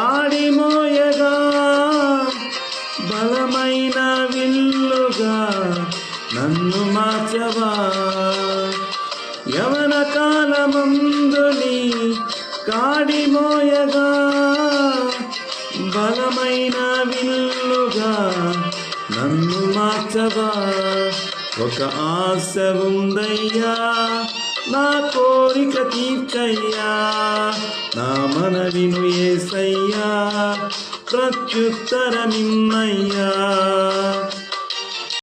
కాడిమోయగా బలమైన విల్లుగా నన్ను మార్చవా? యవన కాలమందుని కాడిమోయగా బలమైన విల్లుగా నన్ను మార్చవా? ఒక ఆశ ఉందయ్యా నాకు కోరిక తీర్చయ్యా నా మనవిను ఏసయ్యా. ప్రత్యుత్తరమిన్నయ్యా.